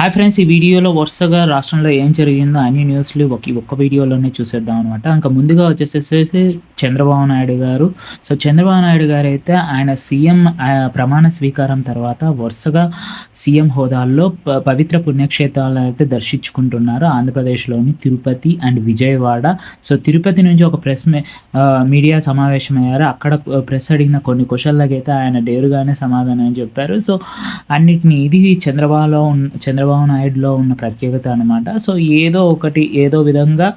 Hi friends ఈ వీడియోలో వరుసగా రాష్ట్రంలో ఏం జరిగిందో అన్ని న్యూస్లు ఒక ఒక్క వీడియోలోనే చూసేద్దాం అనమాట ఇంకా ముందుగా వచ్చేసేసి చంద్రబాబు నాయుడు గారు. సో చంద్రబాబు నాయుడు గారు అయితే ఆయన సీఎం ప్రమాణ స్వీకారం తర్వాత వరుసగా సీఎం హోదాల్లో పవిత్ర పుణ్యక్షేత్రాలను అయితే దర్శించుకుంటున్నారు. ఆంధ్రప్రదేశ్లోని తిరుపతి అండ్ విజయవాడ. సో తిరుపతి నుంచి ఒక ప్రెస్ మీడియా సమావేశం అయ్యారు అక్కడ ప్రెస్ అడిగిన కొన్ని క్వశ్చన్లకైతే ఆయన డేరుగానే సమాధానం చెప్పారు. సో అన్నిటిని ఇది చంద్రబాబులో చంద్రబాబు చంద్రబాబు నాయుడులో ఉన్న ప్రత్యేకత అనమాట సో ఏదో ఒకటి ఏదో విధంగా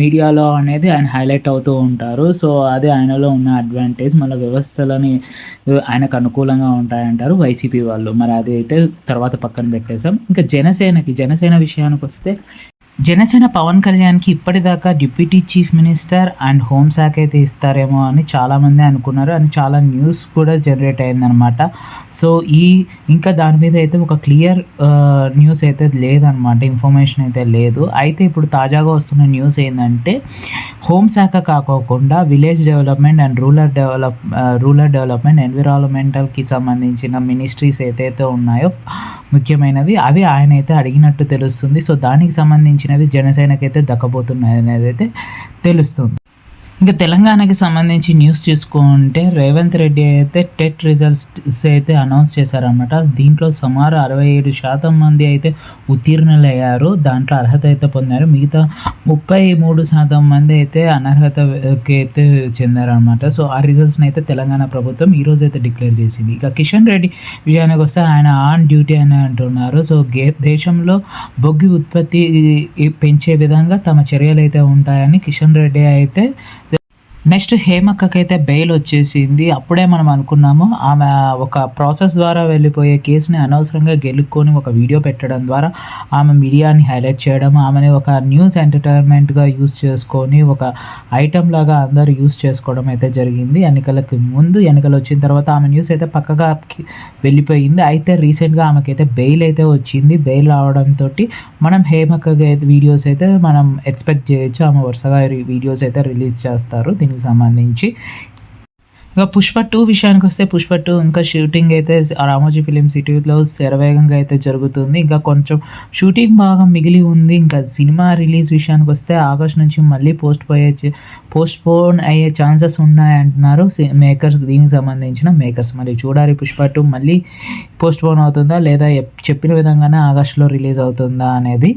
మీడియాలో అనేది ఆయన హైలైట్ అవుతూ ఉంటారు. సో అదే ఆయనలో ఉన్న అడ్వాంటేజ్ మళ్ళీ వ్యవస్థలని ఆయనకు అనుకూలంగా ఉంటాయంటారు వైసీపీ వాళ్ళు. మరి అది అయితే తర్వాత పక్కన పెట్టేసాం ఇంకా జనసేనకి జనసేన విషయానికి వస్తే జనసేన పవన్ కళ్యాణ్కి ఇప్పటిదాకా డిప్యూటీ చీఫ్ మినిస్టర్ అండ్ హోంశాఖ శాఖ అయితే ఇస్తారేమో అని చాలామంది అనుకున్నారు అండ్ చాలా న్యూస్ కూడా జనరేట్ అయిందనమాట సో ఈ ఇంకా దాని మీద అయితే ఒక క్లియర్ న్యూస్ అయితే లేదనమాట ఇన్ఫర్మేషన్ అయితే లేదు. అయితే ఇప్పుడు తాజాగా వస్తున్న న్యూస్ ఏంటంటే హోమ్ శాఖ కాకోకుండా village development and rural develop rural development ఎన్విరాన్మెంటల్కి సంబంధించిన మినిస్ట్రీస్ ఏదైతే ఉన్నాయో ముఖ్యమైనవి అవి ఆయన అయితే అడిగినట్టు తెలుస్తుంది. సో దానికి సంబంధించినవి జనసేనకైతే దక్కబోతున్నాయి అనేది అయితే తెలుస్తుంది. ఇంకా తెలంగాణకి సంబంధించి న్యూస్ చూసుకుంటే రేవంత్ రెడ్డి అయితే టెట్ రిజల్ట్స్ అయితే అనౌన్స్ చేశారనమాట దీంట్లో సుమారు అరవై ఏడు శాతం మంది అయితే ఉత్తీర్ణులయ్యారు. దాంట్లో అర్హత అయితే పొందారు. మిగతా ముప్పై మూడు శాతం మంది అయితే అనర్హతకి అయితే చెందారనమాట సో ఆ రిజల్ట్స్ని అయితే తెలంగాణ ప్రభుత్వం ఈరోజు అయితే డిక్లేర్ చేసింది. ఇక కిషన్ రెడ్డి విషయానికి వస్తే ఆయన ఆన్ డ్యూటీ అని అంటున్నారు. సో గే దేశంలో బొగ్గి ఉత్పత్తి పెంచే విధంగా తమ చర్యలు అయితే ఉంటాయని కిషన్ రెడ్డి అయితే నెక్స్ట్ హేమక్కకి అయితే బెయిల్ వచ్చేసింది. అప్పుడే మనం అనుకున్నాము ఆమె ఒక ప్రాసెస్ ద్వారా వెళ్ళిపోయే కేసుని అనవసరంగా గెలుక్కొని ఒక వీడియో పెట్టడం ద్వారా ఆమె మీడియాని హైలైట్ చేయడం ఆమెని ఒక న్యూస్ ఎంటర్టైన్మెంట్గా యూస్ చేసుకొని ఒక ఐటమ్ లాగా అందరూ యూస్ చేసుకోవడం అయితే జరిగింది. ఎన్నికలకు ముందు ఎన్నికలు వచ్చిన తర్వాత ఆమె న్యూస్ అయితే పక్కగా వెళ్ళిపోయింది. అయితే రీసెంట్గా ఆమెకైతే బెయిల్ అయితే వచ్చింది. బెయిల్ రావడంతో మనం హేమక్కకి అయితే వీడియోస్ అయితే మనం ఎక్స్పెక్ట్ చేయొచ్చు ఆమె వరుసగా వీడియోస్ అయితే రిలీజ్ చేస్తారు. షూటింగ్కి సంబంధించి. ఇక పుష్ప టూ విషయానికి వస్తే పుష్ప టూ ఇంకా షూటింగ్ అయితే రామోజీ ఫిలిం సిటీలో శరవేగంగా అయితే జరుగుతుంది. ఇంకా కొంచెం షూటింగ్ బాగా మిగిలి ఉంది. ఇంకా సినిమా రిలీజ్ విషయానికి వస్తే ఆగస్ట్ నుంచి మళ్ళీ పోస్ట్ పోయే పోస్ట్ పోన్ అయ్యే ఛాన్సెస్ ఉన్నాయంటున్నారు మేకర్స్ దీనికి సంబంధించిన మేకర్స్ మరి చూడాలి పుష్ప టూ మళ్ళీ పోస్ట్ పోన్ అవుతుందా? లేదా చెప్పిన విధంగానే ఆగస్టులో రిలీజ్ అవుతుందా అనేది